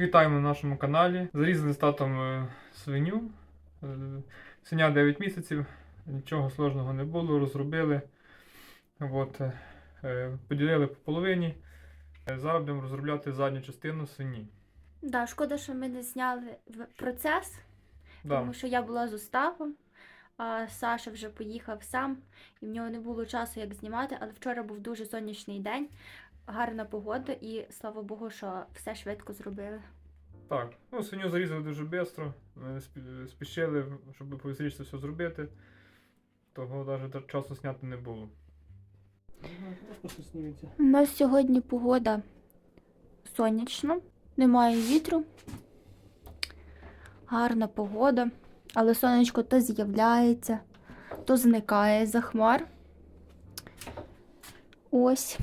Всіх вітаємо на нашому каналі. Зарізали з татом е, свиню. Е, Свиня 9 місяців, нічого сложного не було, розробили. От, е, поділили по половині. Зараз будемо розробляти задню частину свині. Да, шкода, що ми не зняли процес, Да. тому що я була з Остапом, а Саша вже поїхав сам, і в нього не було часу як знімати, але вчора був дуже сонячний день, гарна погода, і слава Богу, що все швидко зробили. Так, ну свиню зарізали дуже швидко. Спішили, щоб повістріше все зробити. Того навіть часу зняти не було. У нас сьогодні погода сонячна, немає вітру, гарна погода, але сонечко то з'являється, то зникає за хмар. Ось.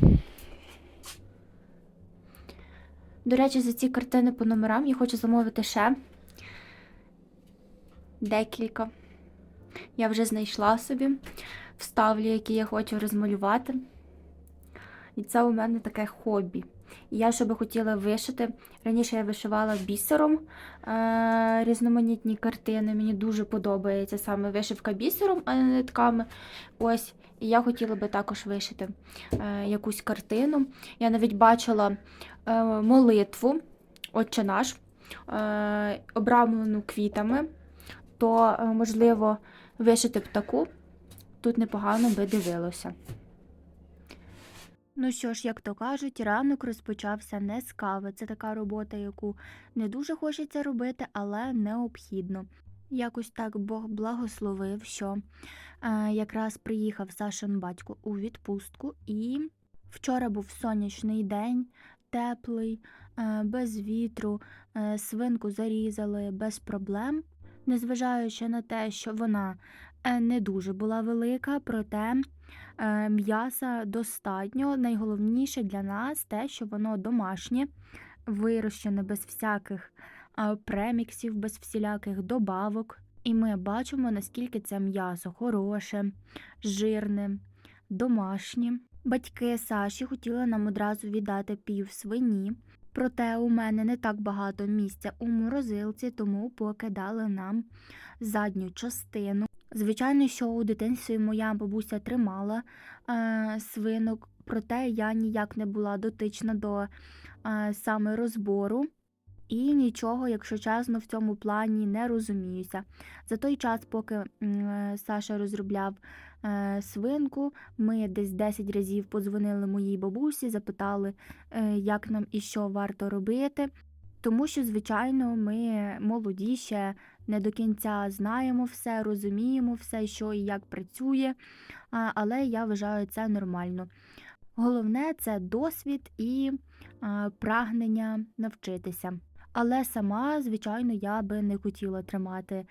До речі, за ці картини по номерам я хочу замовити ще декілька. Я вже знайшла собі, вставлю, які я хочу розмалювати. І це у мене таке хобі. І я ще би хотіла вишити. Раніше я вишивала бісером е- різноманітні картини. Мені дуже подобається саме вишивка бісером, а не нитками. Ось. І я хотіла би також вишити е- якусь картину. Я навіть бачила молитву, Отче наш, е- обрамлену квітами. То, е, можливо, вишити б таку. Тут непогано би дивилося. Ну що ж, як то кажуть, ранок розпочався не з кави. Це така робота, яку не дуже хочеться робити, але необхідно. Якось так Бог благословив, що е, якраз приїхав Сашин батько у відпустку, і вчора був сонячний день, теплий, е, без вітру, е, свинку зарізали без проблем, незважаючи на те, що вона е, не дуже була велика, проте м'яса достатньо. Найголовніше для нас те, що воно домашнє, вирощене без всяких преміксів, без всіляких добавок. І ми бачимо, наскільки це м'ясо хороше, жирне, домашнє. Батьки Саші хотіли нам одразу віддати пів свині. Проте у мене не так багато місця у морозилці, тому поки дали нам задню частину. Звичайно, що у дитинстві моя бабуся тримала е, свинок, проте я ніяк не була дотична до е, саме розбору. І нічого, якщо чесно, в цьому плані не розуміюся. За той час, поки Саша розробляв е, свинку, ми десь 10 разів подзвонили моїй бабусі, запитали, е, як нам і що варто робити. Тому що, звичайно, ми молоді ще не до кінця знаємо все, розуміємо все, що і як працює, але я вважаю це нормально. Головне це досвід і прагнення навчитися. Але сама, звичайно, я би не хотіла тримати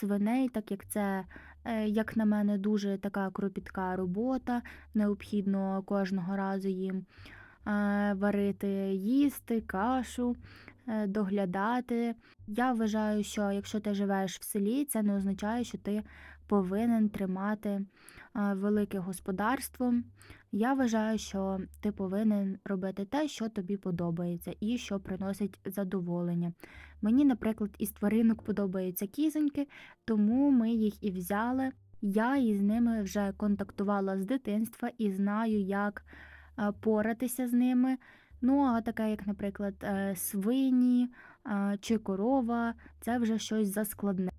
свиней, так як це, е, як на мене, дуже така кропітка робота. Необхідно кожного разу їм е, варити, їсти, кашу, доглядати. Я вважаю, що якщо ти живеш в селі, це не означає, що ти повинен тримати велике господарство. Я вважаю, що ти повинен робити те, що тобі подобається, і що приносить задоволення. Мені, наприклад, із тваринок подобаються кізоньки, тому ми їх і взяли. Я із ними вже контактувала з дитинства і знаю, як поратися з ними. Ну, а така, як, наприклад, е, свині чи корова, це вже щось заскладне.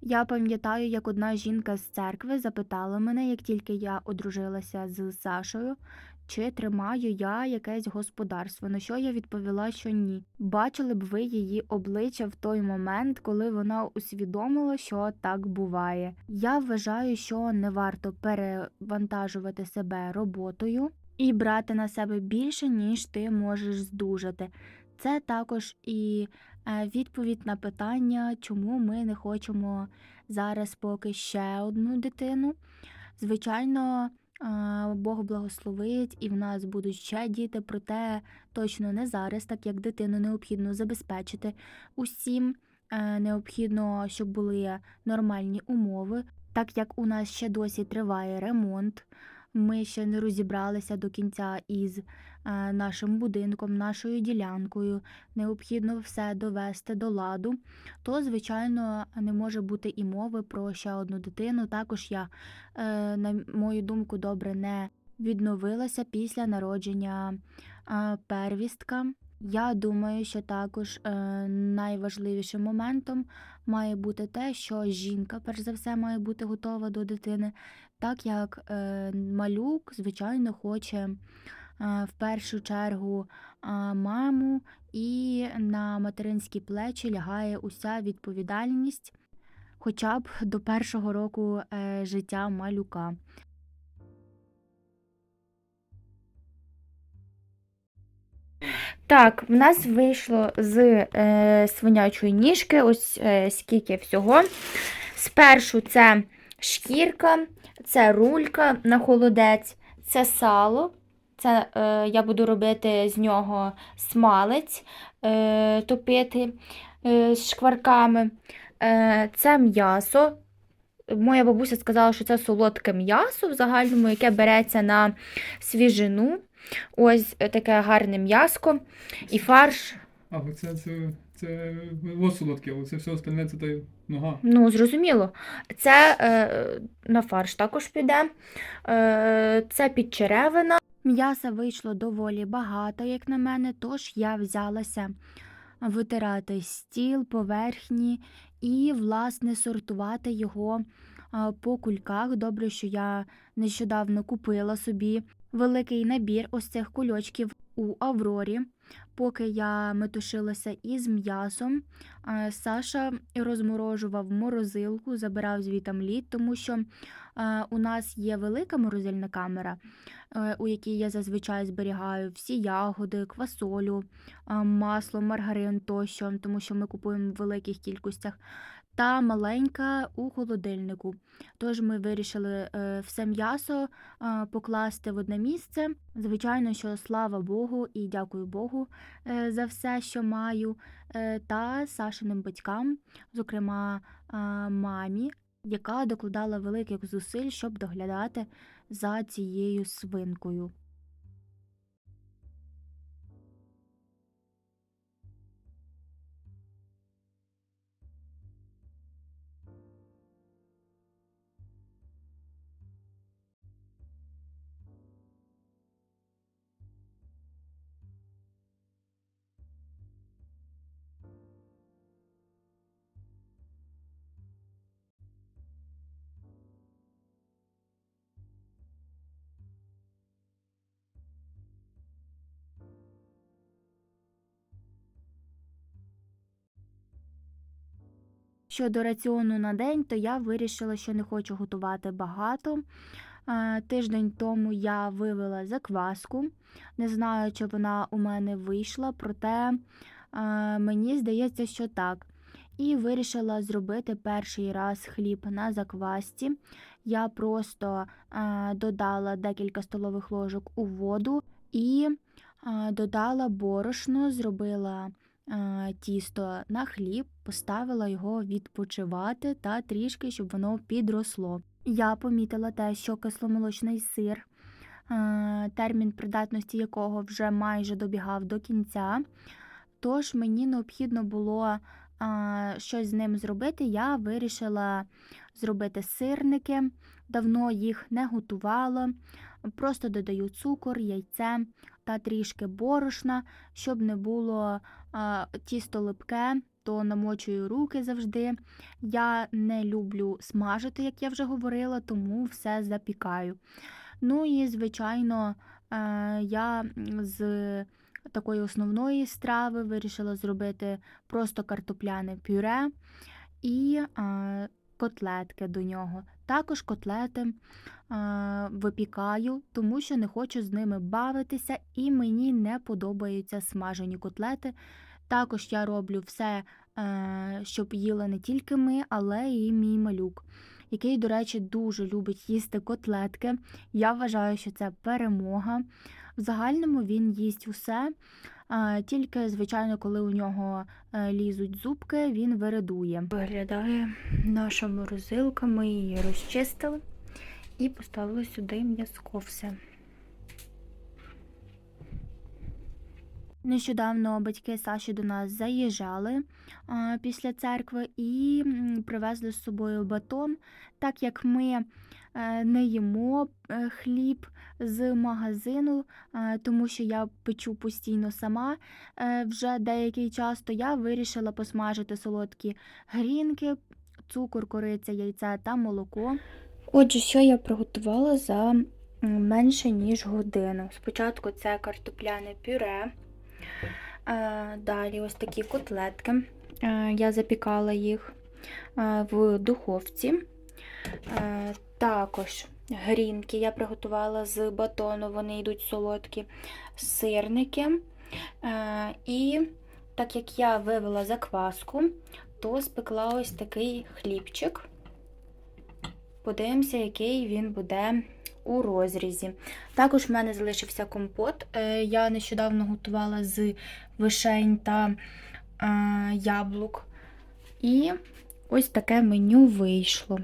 Я пам'ятаю, як одна жінка з церкви запитала мене, як тільки я одружилася з Сашою, чи тримаю я якесь господарство. На що я відповіла, що ні. Бачили б ви її обличчя в той момент, коли вона усвідомила, що так буває. Я вважаю, що не варто перевантажувати себе роботою і брати на себе більше, ніж ти можеш здужати. Це також і е, відповідь на питання, чому ми не хочемо зараз поки ще одну дитину. Звичайно, Бог благословить, і в нас будуть ще діти, проте точно не зараз, так як дитину необхідно забезпечити усім. Е, Необхідно, щоб були нормальні умови, так як у нас ще досі триває ремонт. Ми ще не розібралися до кінця із е, нашим будинком, нашою ділянкою, необхідно все довести до ладу, то, звичайно, не може бути і мови про ще одну дитину. Також я, е, на мою думку, добре не відновилася після народження е, первістка. Я думаю, що також найважливішим моментом має бути те, що жінка, перш за все, має бути готова до дитини, так як е, малюк, звичайно, хоче е, в першу чергу маму, і на материнські плечі лягає уся відповідальність хоча б до першого року е, життя малюка. Так, в нас вийшло з е, свинячої ніжки, ось е, скільки всього. Спершу це шкірка, це рулька на холодець, це сало. Це е, я буду робити з нього смалець, е, топити е, з шкварками. Е, це м'ясо. Моя бабуся сказала, що це солодке м'ясо в загальному, яке береться на свіжину. Ось таке гарне м'яско і фарш. А, це, це, це солодке, але це все остальне це та нога. Ну, зрозуміло. Це е, на фарш також піде. Е, це підчеревина. М'яса вийшло доволі багато, як на мене, тож я взялася витирати стіл, поверхні і, власне, сортувати його по кульках. Добре, що я нещодавно купила собі великий набір ось цих кульочків у Аврорі. Поки я метушилася із м'ясом, Саша розморожував морозилку, забирав звітам лід, тому що е, у нас є велика морозильна камера, е, у якій я зазвичай зберігаю всі ягоди, квасолю, е, масло, маргарин тощо, тому що ми купуємо в великих кількостях. Та маленька у холодильнику. Тож ми вирішили е, все м'ясо е, покласти в одне місце. Звичайно, що слава Богу і дякую Богу е, за все, що маю, та Сашиним батькам, зокрема мамі, яка докладала великих зусиль, щоб доглядати за цією свинкою. Щодо раціону на день, то я вирішила, що не хочу готувати багато. Тиждень тому я вивела закваску. Не знаю, чи вона у мене вийшла, проте мені здається, що так. І вирішила зробити перший раз хліб на заквасці. Я просто додала декілька столових ложок у воду і додала борошно, зробила тісто на хліб, поставила його відпочивати та трішки, щоб воно підросло. Я помітила те, що кисломолочний сир, е, термін придатності якого вже майже добігав до кінця. Тож мені необхідно було е, щось з ним зробити. Я вирішила зробити сирники. Давно їх не готувала. Просто додаю цукор, яйце та трішки борошна, щоб не було а, тісто липке, то намочую руки завжди. Я не люблю смажити, як я вже говорила, тому все запікаю. Ну і, звичайно, е, я з такої основної страви вирішила зробити просто картопляне пюре і котлетки до нього. Також котлети е, випікаю, тому що не хочу з ними бавитися, і мені не подобаються смажені котлети. Також я роблю все, е, щоб їла не тільки ми, але і мій малюк, який, до речі, дуже любить їсти котлетки. Я вважаю, що це перемога. В загальному він їсть усе, тільки, звичайно, коли у нього е, лізуть зубки, він виридує. Виглядає наша морозилка, ми її розчистили. І поставила сюди м'язко все. Нещодавно батьки Саші до нас заїжджали після церкви і привезли з собою батон, так як ми не їмо е, хліб з магазину, е, тому що я печу постійно сама е, вже деякий час, то я вирішила посмажити солодкі грінки, цукор, кориця, яйце та молоко. Отже, що я приготувала за менше ніж годину. Спочатку це картопляне пюре. Е, Далі ось такі котлетки. Е, Я запікала їх е, в духовці. Е, Також грінки я приготувала з батону, вони йдуть солодкі, сирники. Е, І так як я вивела закваску, то спекла ось такий хлібчик. Подивимося, який він буде у розрізі. Також в мене залишився компот. Е, Я нещодавно готувала з вишень та яблук. І ось таке меню вийшло.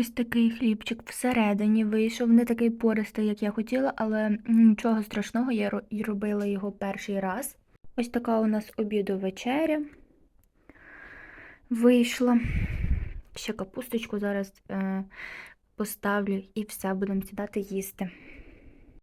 Ось такий хлібчик всередині вийшов, не такий пористий, як я хотіла, але нічого страшного, я робила його перший раз. Ось така у нас обіду вечеря вийшла. Ще капусточку зараз е, поставлю і все, будемо сідати їсти.